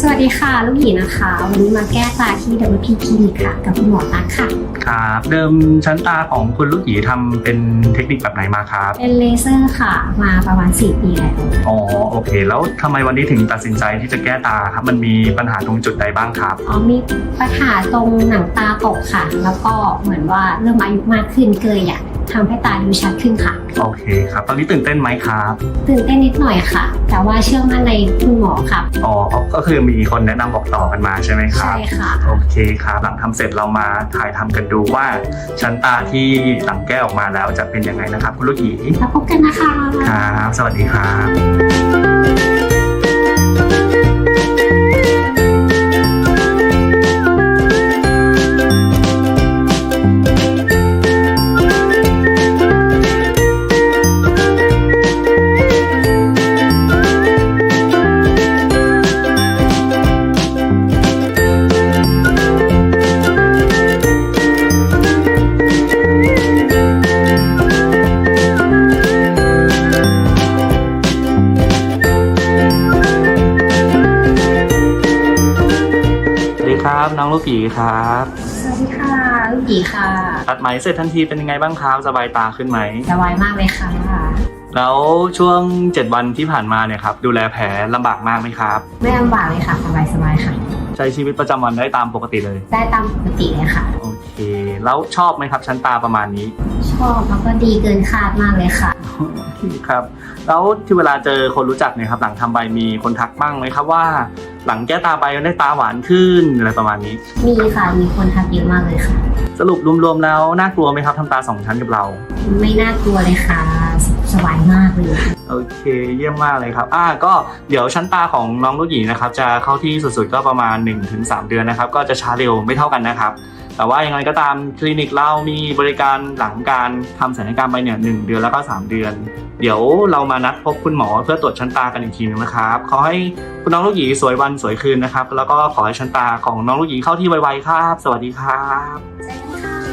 สวัสดีค่ะ ลูกหยีนะคะ วันนี้มาแก้ตาที่ WP คลินิกค่ะ กับคุณหมอตั๊กค่ะ ครับเดิมชั้นตาของคุณลูกหยีทำเป็นเทคนิคแบบไหนมาครับ เป็นเลเซอร์ค่ะ มาประมาณ 4 ปีแล้ว อ๋อโอเค แล้วทำไมวันนี้ถึงตัดสินใจที่จะแก้ตาครับ มันมีปัญหาตรงจุดใดบ้างครับ อ๋อมีปัญหาตรงหนังตาตกค่ะ แล้วก็เหมือนว่าเริ่มอายุมากขึ้นเกยอยาก ทำให้ตาดูชัดขึ้นค่ะ โอเคครับ ตอนนี้ตื่นเต้นไหมครับ ตื่นเต้นนิดหน่อยค่ะ แต่ว่าเชื่อมั่นในคุณหมอค่ะ อ๋อ ก็คือมีคนแนะนำบอกต่อกันมาใช่ไหมครัใช่บค่ะ โอเคครับ หลังทำเสร็จเรามาถ่ายทำกันดูว่า ชั้นตาที่หลังแก้ออกมาแล้วจะเป็นยังไงนะครับ คุณลูกหยีแล้วพบกันนะคะ ครับ สวัสดีครับ น้องลูกหยีครับสวัสดีค่ะลูกหยีค่ะตัดไหมเสร็จทันทีเป็นยังไงบ้างครับสบายตาขึ้นไหมสบายมากเลยค่ะ แล้วช่วง 7 วันที่ผ่านมาเนี่ยครับดูแลแผลลำบากมากไหมครับ ไม่ลำบากเลยค่ะสบายๆค่ะ ใช้ชีวิตประจำวันได้ตามปกติเลย ได้ตามปกติเลยค่ะ โอเค แล้วชอบไหมครับชั้นตาประมาณนี้ ชอบแล้วก็ดีเกินคาดมากเลยค่ะโอเคครับ แล้วที่เวลาเจอคนรู้จักเนี่ยครับ หลังทำใบมีคนทักบ้างไหมครับว่า หลังแก้ตาใบได้ตาหวานขึ้นอะไรประมาณนี้ มีค่ะมีคนทักเยอะมากเลยค่ะ สรุปรวมๆแล้วน่ากลัวไหมครับทำตาสองชั้นกับเรา ไม่น่ากลัวเลยค่ะ สบายมากเลย โอเคเยี่ยมมากเลยครับ อ่าก็เดี๋ยวชั้นตาของน้องลูกหยีนะครับ จะเข้าที่สุดๆก็ประมาณ 1-3 เดือนนะครับ ก็จะช้าเร็วไม่เท่ากันนะครับ แต่ว่ายังไงก็ตามคลินิกเรามีบริการหลังการทำศัลยกรรมไปเนี่ยหเดือนแล้วก็ 3 เดือน เดี๋ยวเรามานัดพบคุณหมอเพื่อตรวจชั้นตากันอีกทีนึงนะครับขอให้คุณน้องลูกหยีสวยวันสวยคืนนะครับ แล้วก็ขอให้ชั้นตาของน้องลูกหยีเข้าที่ไวๆครับ สวัสดีครับ